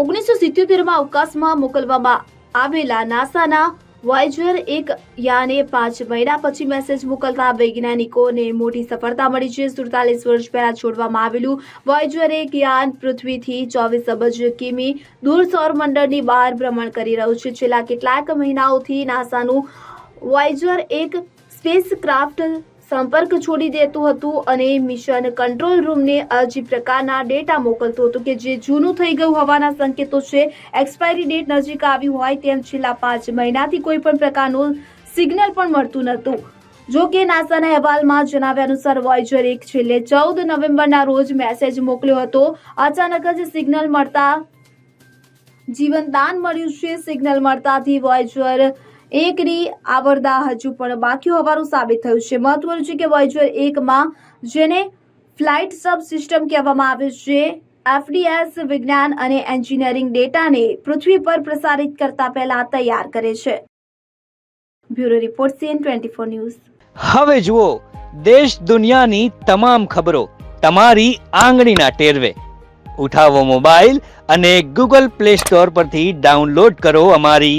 ઓગણીસો સિત્યોતેરમાં અવકાશમાં મોકલવામાં આવેલા નાસાના વાયજર એક યાને પાંચ મહિના પછી મેસેજ મોકલતા વૈજ્ઞાનિકોને મોટી સફળતા મળી છે. સુડતાલીસ વર્ષ પહેલા છોડવામાં આવેલું વાયજર એક યાન પૃથ્વીથી ચોવીસ અબજ કિમી દૂર સૌરમંડળની બહાર ભ્રમણ કરી રહ્યું છે. છેલ્લા કેટલાક મહિનાઓથી નાસાનું વાયજર એક સ્પેસ ક્રાફ્ટ સંપર્ક છોડી દેતું હતું અને મિશન કંટ્રોલ રૂમને અરજી પ્રકારના ડેટા મોકલતું હતું કે જે જૂનું થઈ ગયું હોવાના સંકેતો છે. એક્સપાયરી ડેટ નજીક આવી હોય તેમ છેલ્લા પાંચ મહિનાથી કોઈ પણ પ્રકારનું સિગ્નલ પણ મળતું નહોતું. જો કે નાસાના અહેવાલમાં જણાવ્યા અનુસાર વોયજર એક છેલ્લે ચૌદ નવેમ્બરના રોજ મેસેજ મોકલ્યો હતો. અચાનક જ સિગ્નલ મળતા જીવનદાન મળ્યું છે. સિગ્નલ મળતાથી વોયજર એકની આવરદા હજુ પણ બાકી હોવાનું સાબિત થયું છે. મહત્વનું છે કે વોયજર એકમાં જેને ફ્લાઇટ સબ સિસ્ટમ કહેવામાં આવે છે, એફડીએસ વિજ્ઞાન અને એન્જિનિયરિંગ ડેટાને પૃથ્વી પર પ્રસારિત કરતા પહેલા તૈયાર કરે છે. Bureau report CN twenty four news. હવે જુઓ, દેશ દુનિયાની તમામ ખબરો તમારી આંગળીના ટેરવે. ઉઠાવો મોબાઈલ અને ગૂગલ પ્લે સ્ટોર પરથી ડાઉનલોડ કરો અમારી